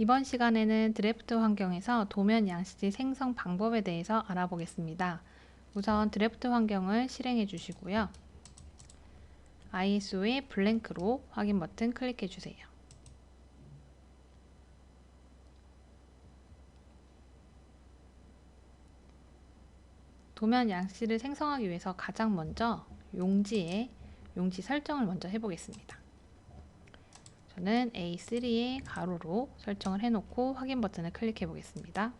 이번 시간에는 드래프트 환경에서 도면 양식지 생성 방법에 대해서 알아보겠습니다. 우선 드래프트 환경을 실행해 주시고요. ISO의 블랭크로 확인 버튼 클릭해 주세요. 도면 양식지를 생성하기 위해서 가장 먼저 용지에 용지 설정을 먼저 해보겠습니다. 저는 A3의 가로로 설정을 해놓고 확인 버튼을 클릭해 보겠습니다.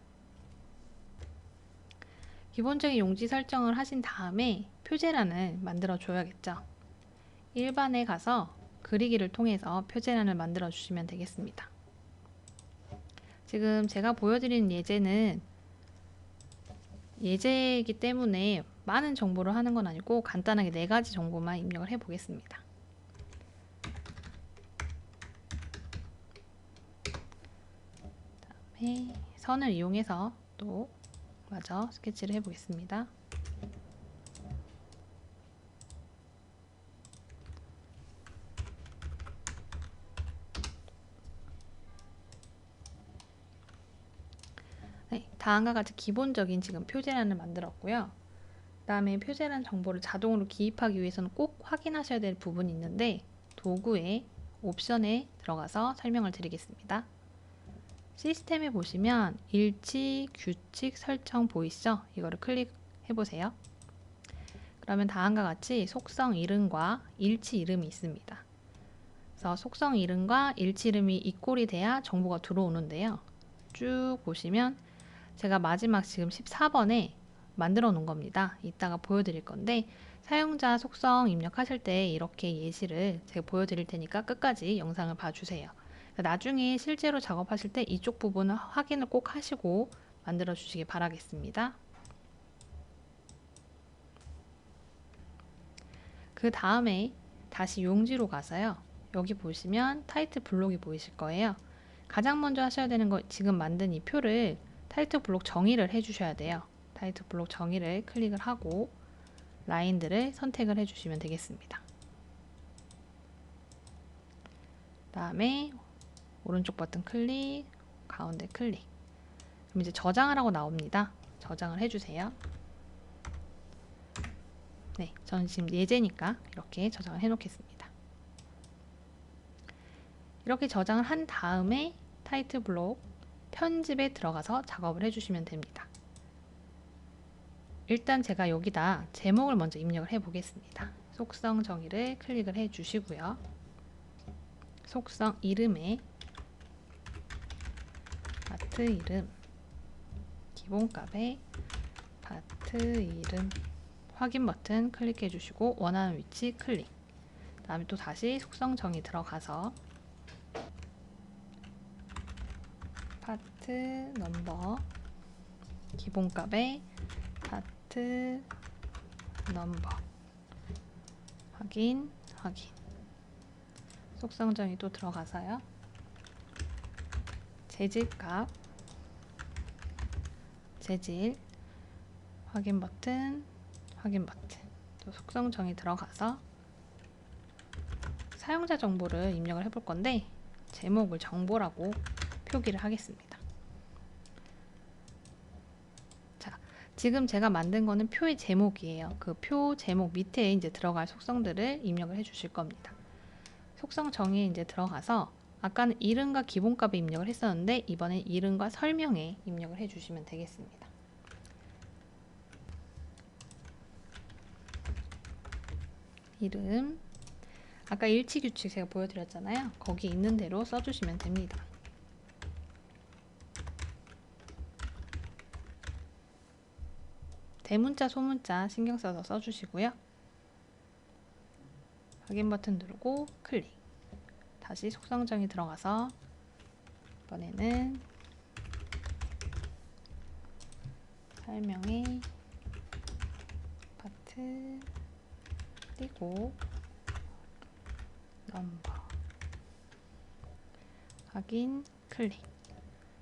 기본적인 용지 설정을 하신 다음에 표제란을 만들어 줘야겠죠. 일반에 가서 그리기를 통해서 표제란을 만들어 주시면 되겠습니다. 지금 제가 보여드리는 예제는 예제이기 때문에 많은 정보를 하는 건 아니고 간단하게 네 가지 정보만 입력을 해 보겠습니다. 다음에 선을 이용해서 또 마저 스케치를 해 보겠습니다. 네, 다음과 같이 기본적인 지금 표제란을 만들었고요. 그 다음에 표제란 정보를 자동으로 기입하기 위해서는 꼭 확인하셔야 될 부분이 있는데 도구의 옵션에 들어가서 설명을 드리겠습니다. 시스템에 보시면 일치, 규칙, 설정 보이시죠? 이거를 클릭해 보세요. 그러면 다음과 같이 속성 이름과 일치 이름이 있습니다. 그래서 속성 이름과 일치 이름이 이꼴이 돼야 정보가 들어오는데요. 쭉 보시면 제가 마지막 지금 14번에 만들어 놓은 겁니다. 이따가 보여드릴 건데 사용자 속성 입력하실 때 이렇게 예시를 제가 보여드릴 테니까 끝까지 영상을 봐주세요. 나중에 실제로 작업하실 때 이쪽 부분은 확인을 꼭 하시고 만들어 주시기 바라겠습니다. 그 다음에 다시 용지로 가서요. 여기 보시면 타이틀 블록이 보이실 거예요. 가장 먼저 하셔야 되는 거 지금 만든 이 표를 타이틀 블록 정의를 해주셔야 돼요. 타이틀 블록 정의를 클릭을 하고 라인들을 선택을 해주시면 되겠습니다. 다음에 오른쪽 버튼 클릭, 가운데 클릭. 그럼 이제 저장을 하고 나옵니다. 저장을 해주세요. 네, 저는 지금 예제니까 이렇게 저장을 해놓겠습니다. 이렇게 저장을 한 다음에 타이틀 블록 편집에 들어가서 작업을 해주시면 됩니다. 일단 제가 여기다 제목을 먼저 입력을 해 보겠습니다. 속성 정의를 클릭을 해 주시고요. 속성 이름에 파트 이름. 기본값에 파트 이름. 확인 버튼 클릭해 주시고 원하는 위치 클릭. 다음에 또 다시 속성 정의 들어가서 파트 넘버 기본값에 파트 넘버. 확인 확인. 속성 정의 또 들어가서요 재질값 재질 확인 버튼 확인 버튼 또 속성 정의 들어가서 사용자 정보를 입력을 해볼 건데 제목을 정보라고 표기를 하겠습니다. 자, 지금 제가 만든 거는 표의 제목이에요. 그 표 제목 밑에 이제 들어갈 속성들을 입력을 해 주실 겁니다. 속성 정의에 이제 들어가서 아까는 이름과 기본값에 입력을 했었는데 이번엔 이름과 설명에 입력을 해 주시면 되겠습니다. 이름 아까 일치 규칙 제가 보여드렸잖아요. 거기 있는 대로 써주시면 됩니다. 대문자, 소문자 신경 써서 써주시고요. 확인 버튼 누르고 클릭. 다시 속성정이 들어가서 이번에는 설명의 파트 그리고 넘버 확인 클릭.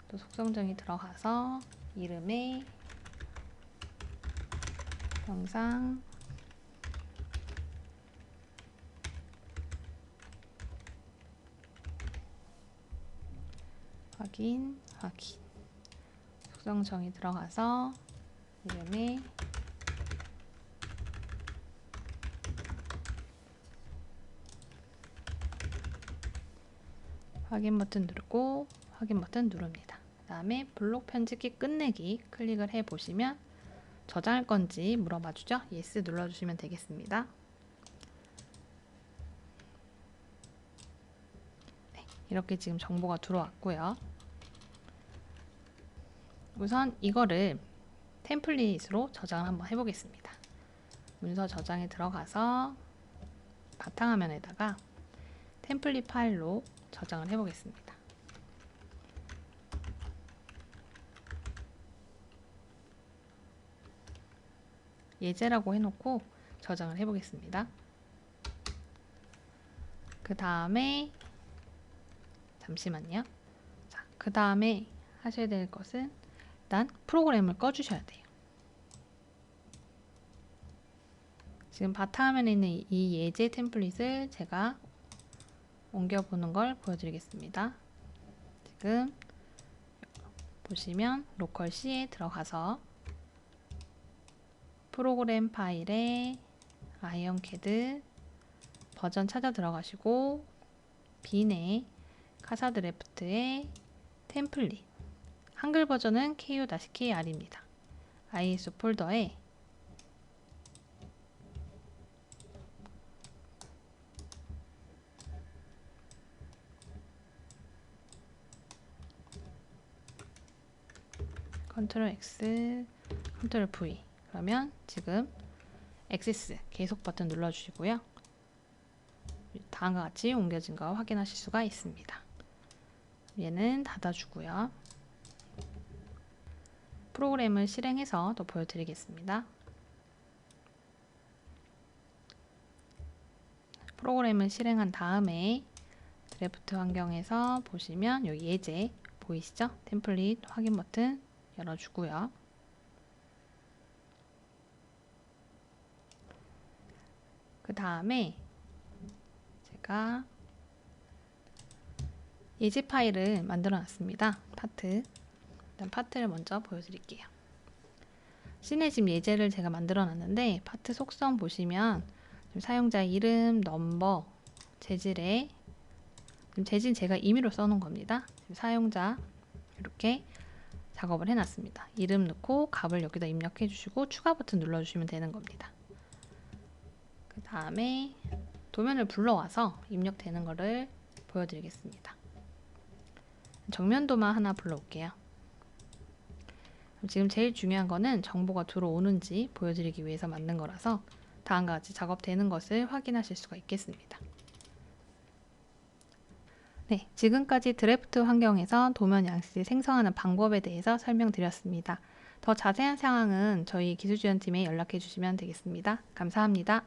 또 속성정이 들어가서 이름에 영상 확인, 확인. 속성 정의 들어가서 이름에 확인 버튼 누르고 확인 버튼 누릅니다. 그 다음에 블록 편집기 끝내기 클릭을 해 보시면 저장할 건지 물어봐 주죠. 예스 눌러 주시면 되겠습니다. 이렇게 지금 정보가 들어왔고요. 우선 이거를 템플릿으로 저장을 한번 해보겠습니다. 문서 저장에 들어가서 바탕화면에다가 템플릿 파일로 저장을 해보겠습니다. 예제라고 해놓고 저장을 해보겠습니다. 그 다음에 잠시만요. 자, 그 다음에 하셔야 될 것은 일단 프로그램을 꺼주셔야 돼요. 지금 바탕화면에 있는 이 예제 템플릿을 제가 옮겨보는 걸 보여드리겠습니다. 지금 보시면 로컬 C에 들어가서 프로그램 파일에 아이언캐드 버전 찾아 들어가시고 빈에 카사 드래프트에 템플릿 한글 버전은 ku-kr입니다. ISO 폴더에 컨트롤 X, 컨트롤 V 그러면 지금 액세스 계속 버튼 눌러주시고요. 다음과 같이 옮겨진 거 확인하실 수가 있습니다. 얘는 닫아주고요. 프로그램을 실행해서 또 보여드리겠습니다. 프로그램을 실행한 다음에 드래프트 환경에서 보시면 여기 예제 보이시죠? 템플릿 확인 버튼 열어주고요. 그 다음에 제가 예제 파일을 만들어 놨습니다. 파트. 일단 파트를 먼저 보여드릴게요. 시네짐 예제를 제가 만들어 놨는데 파트 속성 보시면 사용자 이름, 넘버, 재질에 재질 제가 임의로 써놓은 겁니다. 사용자 이렇게 작업을 해놨습니다. 이름 넣고 값을 여기다 입력해 주시고 추가 버튼 눌러주시면 되는 겁니다. 그 다음에 도면을 불러와서 입력되는 거를 보여드리겠습니다. 정면도만 하나 불러올게요. 지금 제일 중요한 거는 정보가 들어오는지 보여드리기 위해서 만든 거라서 다음과 같이 작업되는 것을 확인하실 수가 있겠습니다. 네, 지금까지 드래프트 환경에서 도면 양식을 생성하는 방법에 대해서 설명드렸습니다. 더 자세한 상황은 저희 기술지원팀에 연락해 주시면 되겠습니다. 감사합니다.